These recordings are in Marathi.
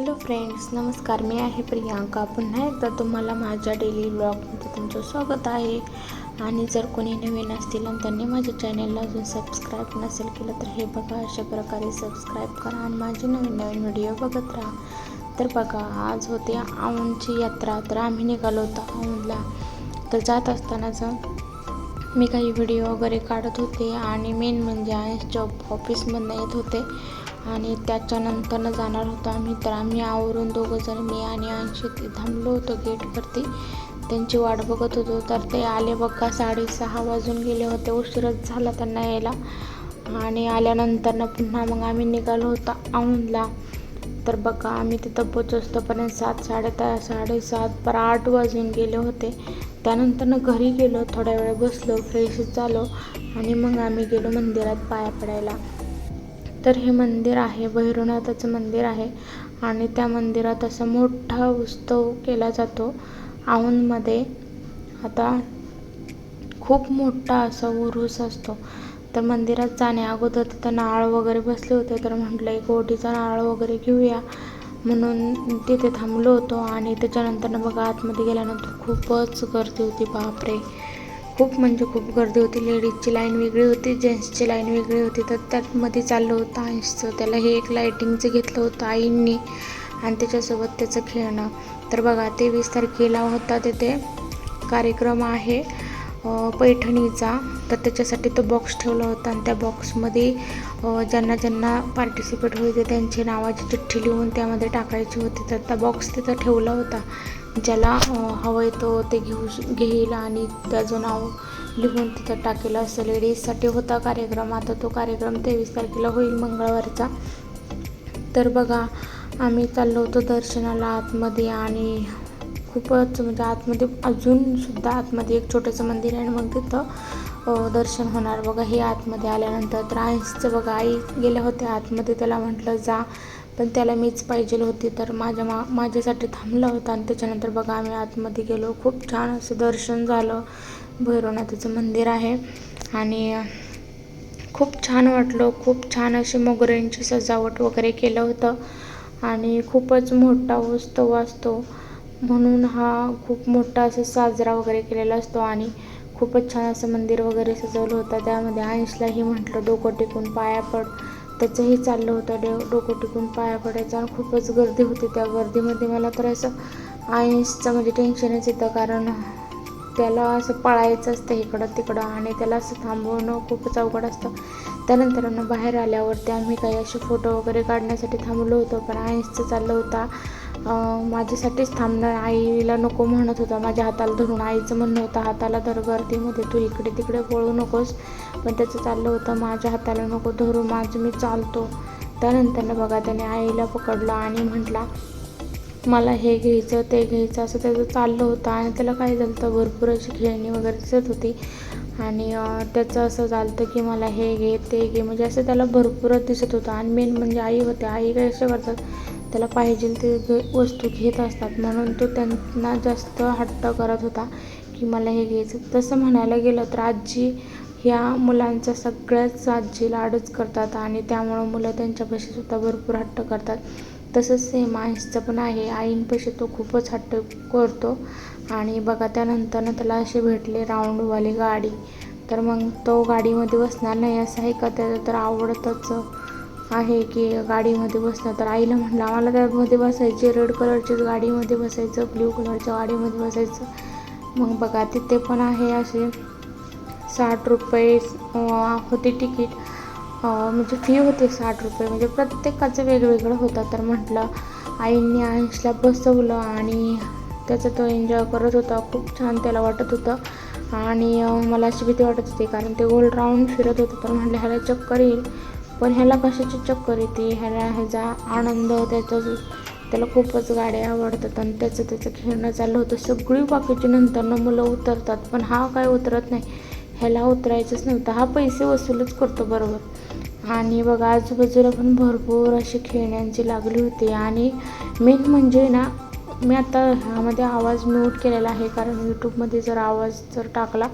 हॅलो फ्रेंड्स नमस्कार मी आहे प्रियांका. पुन्हा एकदा तुम्हाला माझ्या डेली ब्लॉगमध्ये तुमचं स्वागत आहे. आणि जर कोणी नवीन असतील आणि त्यांनी माझ्या चॅनलला अजून सबस्क्राईब नसेल केलं तर हे बघा अशा प्रकारे सबस्क्राईब करा आणि माझे नवीन नवीन व्हिडिओ बघत राहा. तर बघा आज होते औंधची यात्रा. तर आम्ही निघालो होतो औंधला. तर जात असतानाचं मी काही व्हिडिओ वगैरे काढत होते. आणि मेन म्हणजे आहे जॉब ऑफिसमधनं येत होते. आणि त्याच्यानंतरनं जाणार होतो आम्ही. तर आम्ही आवरून दोघंजण मी आणि अंशित ते थांबलो होतो गेटवरती. त्यांची वाट बघत होतो. तर ते आले बघा साडेसहा वाजून गेले होते. उशीरच झाला त्यांना यायला. आणि आल्यानंतरनं पुन्हा मग आम्ही निघालो होतो औंधला. तर बघा आम्ही तिथं पोचोस्तोपर्यंत सात साडे साडेसात पर आठ वाजून गेले होते. त्यानंतरनं घरी गेलो थोड्या वेळ बसलो फ्रेश झालो. आणि मग आम्ही गेलो मंदिरात पाया पडायला. तर हे मंदिर आहे भैरवनाथाचं मंदिर आहे आणि त्या मंदिरात असा मोठा उत्सव केला जातो. औंधमध्ये आता खूप मोठा असा उरूस असतो. तर मंदिरात जाण्या अगोदर तिथं नारळ वगैरे बसले होते तर म्हटलं एक ओटीचा नारळ वगैरे घेऊया. म्हणून तिथे थांबलो होतो आणि त्याच्यानंतर बघा आतमध्ये गेल्यानंतर खूपच गर्दी होती बापरे. खूप म्हणजे खूप गर्दी होती. लेडीजची लाईन वेगळी होती जेंट्सची लाईन वेगळी होती. तर त्यातमध्ये चाललं होतं आईसचं त्याला हे एक लायटिंगचं घेतलं होतं आईंनी आणि त्याच्यासोबत त्याचं खेळणं. तर बघा तेवीस तारखेला होता तिथे कार्यक्रम आहे पैठणीचा. तर त्याच्यासाठी तो बॉक्स ठेवला होता आणि त्या बॉक्समध्ये ज्यांना ज्यांना पार्टिसिपेट होते त्यांची नावाची चिठ्ठी लिहून त्यामध्ये टाकायची होती. तर त्या बॉक्स तिथं ठेवला होता. ज्याला हवं आहे तो ते घेऊ घेईल आणि त्याचं नाव लिहून तिथं टाकेल असं लेडीजसाठी होता कार्यक्रम. आता तो कार्यक्रम तेवीस तारखेला होईल मंगळवारचा. तर बघा आम्ही चाललो होतो दर्शनाला आतमध्ये आणि खूपच म्हणजे आतमध्ये अजूनसुद्धा आतमध्ये एक छोटंसं मंदिर आहे आणि मग तिथं दर्शन होणार. बघा हे आतमध्ये आल्यानंतर तर आईचं बघा आई गेल्या होत्या आतमध्ये. त्याला म्हटलं जा. पण त्याला मीच पाहिजे होती. तर माझ्या मा माझ्यासाठी थांबला होता. आणि त्याच्यानंतर बघा आम्ही आतमध्ये गेलो. खूप छान असं दर्शन झालं. भैरवनाथाचं मंदिर आहे. आणि खूप छान वाटलं. खूप छान अशी मोगऱ्यांची सजावट वगैरे केलं होतं. आणि खूपच मोठा उत्सव असतो. म्हणून हा खूप मोठा असं साजरा वगैरे केलेला असतो. आणि खूपच छान असं मंदिर वगैरे सजवलं होतं. त्यामध्ये आईशलाही म्हटलं डोकं टेकून पाया पड. त्याचंही चाललं होतं. डो डोकं टिकून पाया पडायचं. आणि खूपच गर्दी होती त्या गर्दीमध्ये. मला तर असं आयन्सचं म्हणजे टेन्शनच येतं. कारण त्याला असं पळायचं असतं इकडं तिकडं आणि त्याला असं थांबवणं खूपच अवघड असतं. त्यानंतर बाहेर आल्यावरती आम्ही काही असे फोटो वगैरे काढण्यासाठी थांबलो होतो. पण आईसचं चाललं होता. माझ्यासाठीच थांबणार. आईला नको म्हणत होता. माझ्या हाताला धरून आईचं म्हणणं होतं हाताला धर गर्दीमध्ये. तू इकडे तिकडे पळू नकोस. पण त्याचं चाललं होतं माझ्या हाताला नको धरू. माझं मी चालतो. त्यानंतर बघा त्याने आईला पकडलं आणि म्हटला मला हे घ्यायचं ते घ्यायचं असं त्याचं चाललं होतं. आणि त्याला काय झालं तर भरपूर अशी खेळणी वगैरे दिसत होती. आणि त्याचं असं झालं की मला हे घे ते घे म्हणजे असं त्याला भरपूरच दिसत होतं. आणि मेन म्हणजे आई होते. आई काय असे करतात त्याला पाहिजे ते वस्तू घेत असतात. म्हणून तो त्यांना जास्त हट्ट करत होता की मला हे घ्यायचं. तसं म्हणायला गेलं तर आजी ह्या मुलांचा सगळ्याच आजी लाडच करतात आणि त्यामुळं मुलं त्यांच्यापाशी सुद्धा भरपूर हट्ट करतात. तसंच सेम आईसचं पण आहे. आईंपाशी तो खूपच हट्ट करतो. आणि बघा त्यानंतरनं त्याला असे भेटले राऊंडवाली गाडी. तर मग तो गाडीमध्ये बसणार नाही असं आहे. का त्याचं तर आवडतच आहे की गाडीमध्ये बसणं तर आईला म्हटलं आम्हाला त्यामध्ये बसायचे? रेड कलरच्याच गाडीमध्ये बसायचं ब्ल्यू कलरच्या गाडीमध्ये बसायचं. मग बघा तिथे पण आहे असे साठ रुपये होती तिकीट. म्हणजे फी होते साठ रुपये. म्हणजे प्रत्येकाचं वेगवेगळं होतं. तर म्हटलं आईंनी आईशला बसवलं आणि त्याचा तो एन्जॉय करत होता. खूप छान त्याला वाटत होतं. आणि मला अशी भीती वाटत होती कारण ते गोल राऊंड फिरत होतं. तर म्हटलं ह्याला चक्कर येईल. पण ह्याला कशाची चक्कर येते? ह्याला ह्याचा आनंद त्याचं त्याला खूपच गाड्या आवडतात आणि त्याचं त्याचं खेळणं चाललं होतं. सगळी बाकीची नंतरनं मुलं उतरतात पण हा काय उतरत नाही. ह्याला उतरायचंच नव्हतं हा पैसे वसूलच करतो बरोबर. आणि बघा आजूबाजूला पण भरपूर अशी खेळण्यांची लागली होती. आणि मेन म्हणजे ना मी आता ह्यामध्ये आवाज म्यूट केलेला आहे. कारण यूट्यूबमध्ये जर आवाज जर टाकला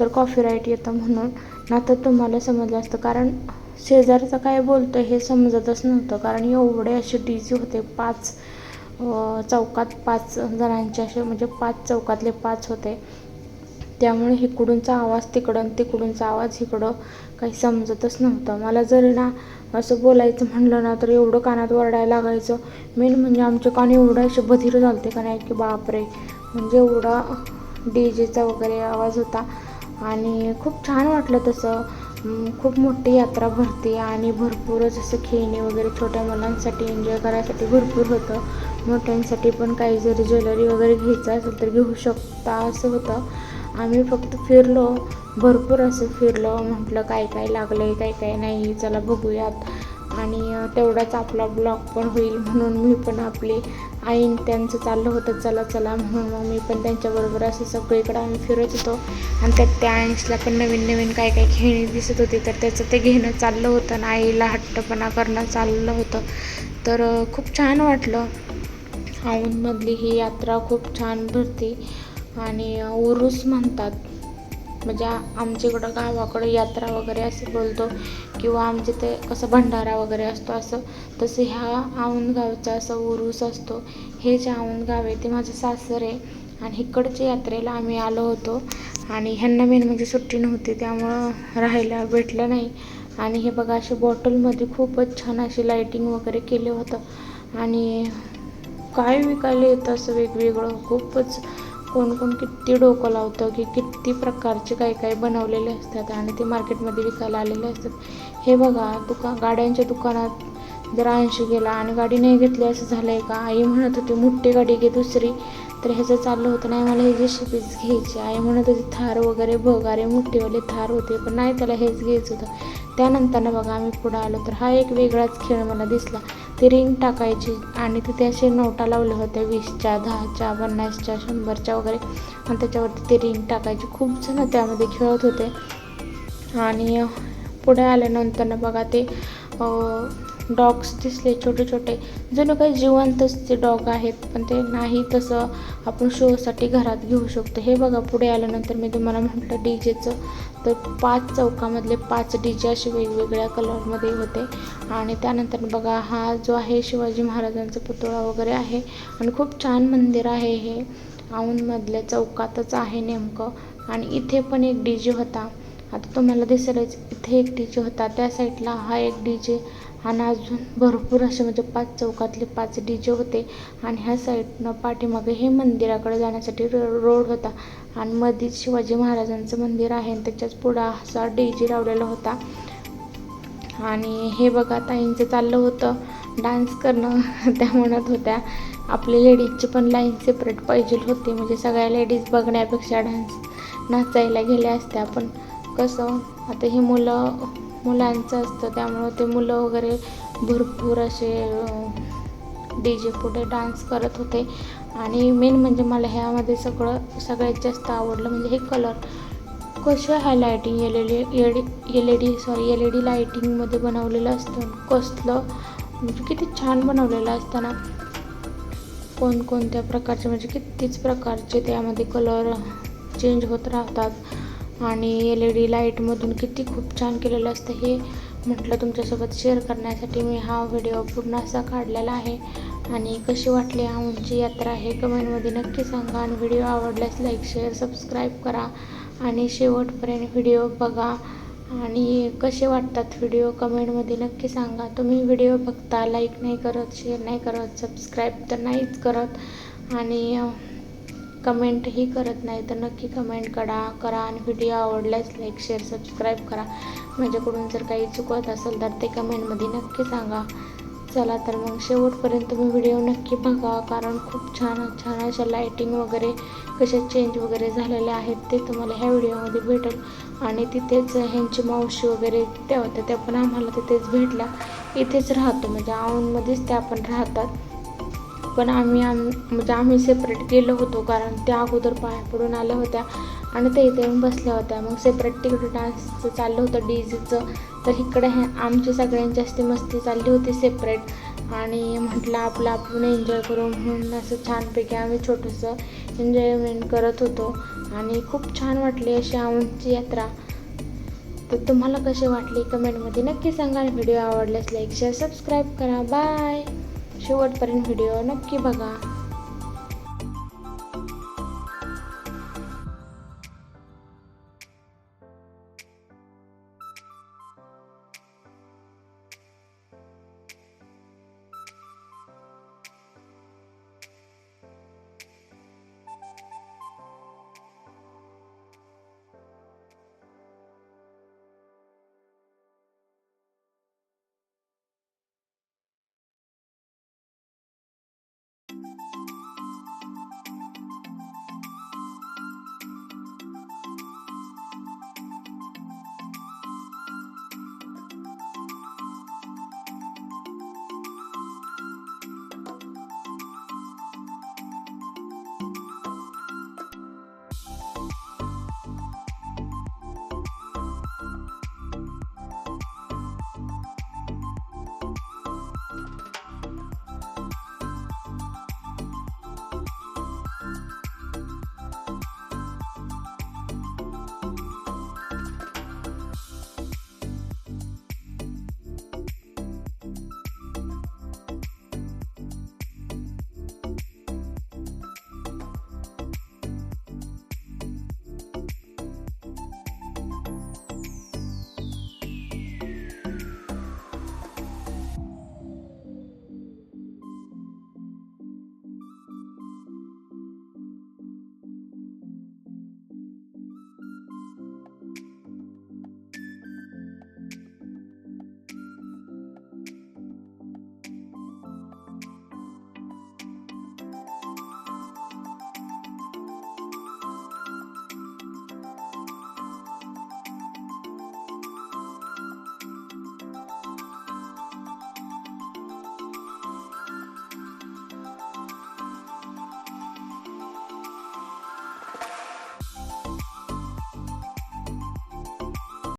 तर कॉफीराईट येतं म्हणून. ना तर तुम्हाला समजलं असतं. कारण शेजारचं काय बोलतं हे समजतच नव्हतं. कारण एवढे असे डी जे होते पाच चौकात पाच जणांचे असे म्हणजे पाच चौकातले पाच होते. त्यामुळे इकडूनचा आवाज तिकडं आणि तिकडूनचा आवाज इकडं काही समजतच नव्हतं. मला जरी ना असं बोलायचं म्हणलं ना तर एवढं कानात वरडायला लागायचं. मेन म्हणजे आमचे कान एवढं असे बधीर झालते का नाही की बापरे. म्हणजे एवढा डी जेचा वगैरे आवाज होता. आणि खूप छान वाटलं तसं. खूप मोठी यात्रा भरते आणि भरपूरच असं खेळणी वगैरे छोट्या मुलांसाठी एन्जॉय करायसाठी भरपूर होतं. मोठ्यांसाठी पण काही जरी ज्वेलरी वगैरे घ्यायचं असेल तर घेऊ शकता असं होतं. आम्ही फक्त फिरलो भरपूर असं फिरलो म्हटलं काय काय लागलं आहे काय काय नाही चला बघूयात. आणि तेवढाच आपला ब्लॉग पण होईल म्हणून मी पण आपली आईन त्यांचं चाललं होतं चला चला म्हणून मग मी पण त्यांच्याबरोबर असं सगळीकडे आम्ही फिरत होतो. आणि त्यात त्या आईन्सला पण नवीन नवीन काय काय खेळणी दिसत होती तर त्याचं ते घेणं चाललं होतं आणि आईला हट्टपणा करणं चाललं होतं. तर खूप छान वाटलं. औंधमधली ही यात्रा खूप छान भरते आणि उरूस म्हणतात. म्हणजे आमच्या इकडं गावाकडं यात्रा वगैरे असं बोलतो किंवा आमचे ते कसं भंडारा वगैरे असतो असं तसं ह्या आवनगावचा असं उरूस असतो. हे जे आवनगाव आहे ते माझं सासर आहे आणि इकडच्या यात्रेला आम्ही आलो होतो आणि ह्यांना मेन म्हणजे सुट्टी नव्हती त्यामुळं राहायला भेटलं नाही. आणि हे बघा असे बॉटलमध्ये खूपच छान अशी लाईटिंग वगैरे केलं होतं. आणि काय विकायला येतं असं वेगवेगळं खूपच कोण कोण किती डोकं लावतं की किती प्रकारचे काही काही बनवलेले असतात आणि ते मार्केटमध्ये विकायला आलेले असतात. हे बघा दुका गाड्यांच्या दुकानात जर ऐंशी गेला आणि गाडी नाही घेतली असं झालं आहे का? आई म्हणत होती मोठी गाडी घे दुसरी. तर ह्याचं चाललं होतं नाही मला हे जे घ्यायची आहे म्हणत होती थार वगैरे भोगारे अरे थार होते पण नाही त्याला हेच घ्यायचं होतं. त्यानंतरनं बघा आम्ही पुढं आलो तर हा एक वेगळाच खेळ मला दिसला. ती रिंग टाकायची आणि तिथे असे नोटा लावल्या होत्या वीसच्या दहाच्या पन्नासच्या शंभरच्या वगैरे. आणि त्याच्यावरती ते रिंग टाकायची. खूप जण त्यामध्ये खेळत होते. आणि पुढे आल्यानंतर बघा ते डॉग्स दिसले छोटे छोटे जणू काही जिवंतच ते डॉग आहेत पण ते नाही तसं आपण शोसाठी घरात घेऊ शकतो. हे बघा पुढे आल्यानंतर मी तुम्हाला म्हटलं डी जेचं तर पाच चौकामधले पाच डी जे असे वेगवेगळ्या कलरमध्ये होते. आणि त्यानंतर बघा हा जो आहे शिवाजी महाराजांचा पुतळा वगैरे आहे. आणि खूप छान मंदिर आहे हे. औंधमधल्या चौकातच आहे नेमकं. आणि इथे पण एक डी जे होता. आता तुम्हाला दिसेलच इथे एक डी जे होता. त्या साईडला हा एक डी जे आणि अजून भरपूर असे म्हणजे पाच चौकातले पाच डी जे होते. आणि ह्या साईडनं पाठीमागे हे मंदिराकडे जाण्यासाठी रो- रोड होता. आणि मध्येच शिवाजी महाराजांचं मंदिर आहे आणि त्याच्याच पुढं असा डी जे लावलेला होता. आणि हे बघा ताईंचं चाललं होतं. डान्स करणं त्या म्हणत होत्या. आपली लेडीजची पण लाईन सेपरेट पाहिजे होती. म्हणजे सगळ्या लेडीज बघण्यापेक्षा डान्स नाचायला गेल्या असत्या. पण कसं आता ही मुलं मुलांचं असतं त्यामुळं ते मुलं वगैरे भरपूर असे डी जे पुढे डान्स करत होते. आणि मेन म्हणजे मला ह्यामध्ये सगळं सगळ्यात जास्त आवडलं म्हणजे हे कलर कसं हाय lighting L L D L E D sorry L E D लायटिंगमध्ये बनवलेलं असतं. कसलं? म्हणजे किती छान बनवलेलं असतं ना. कोणकोणत्या प्रकारचे म्हणजे कितीच प्रकारचे त्यामध्ये कलर चेंज होत राहतात. आणि एल ई डी लाईटमधून किती खूप छान केलेलं असतं हे म्हटलं तुमच्यासोबत शेअर करण्यासाठी मी हा व्हिडिओ पूर्ण असा काढलेला आहे. आणि कशी वाटली आमची यात्रा हे कमेंटमध्ये नक्की सांगा. आणि व्हिडिओ आवडल्यास लाईक शेअर सबस्क्राईब करा. आणि शेवटपर्यंत व्हिडिओ बघा. आणि कसे वाटतात व्हिडिओ कमेंटमध्ये नक्की सांगा. तुम्ही व्हिडिओ बघता लाईक नाही करत शेअर नाही करत सबस्क्राईब तर नाहीच करत. आणि कमेंटही करत नाही तर नक्की कमेंट करा करा आणि व्हिडिओ आवडल्यास लाईक शेअर सबस्क्राईब करा. माझ्याकडून जर काही चुकत असेल तर ते कमेंटमध्ये नक्की सांगा. चला तर मग शेवटपर्यंत तुम्ही व्हिडिओ नक्की बघा कारण खूप छान छान अशा लाईटिंग वगैरे कशा चेंज वगैरे झालेल्या आहेत ते तुम्हाला ह्या व्हिडिओमध्ये भेटेल. आणि तिथेच ह्यांची मावशी वगैरे त्या होत्या त्या पण आम्हाला तिथेच भेटल्या. इथेच राहतो म्हणजे आऊनमध्येच त्या पण राहतात. पण आम्ही आम म्हणजे आम्ही सेपरेट गेलो होतो कारण त्या अगोदर पाया पडून आल्या होत्या आणि ते इथे येऊन बसल्या होत्या. मग सेपरेट तिकडे डान्सचं चाललं होतं डी जेचं तर इकडे हे आमची सगळ्यांची जास्ती मस्ती चालली होती सेपरेट आणि म्हटलं आपलं आपण एन्जॉय करू म्हणून असं छानपैकी आम्ही छोटंसं एन्जॉयमेंट करत होतो. आणि खूप छान वाटली अशी आमची यात्रा. तर तुम्हाला कसे वाटले कमेंटमध्ये नक्की सांगा. व्हिडिओ आवडल्यास लाईक शेअर सबस्क्राईब करा. बाय शेवटपर्यंत व्हिडिओ नक्की बघा.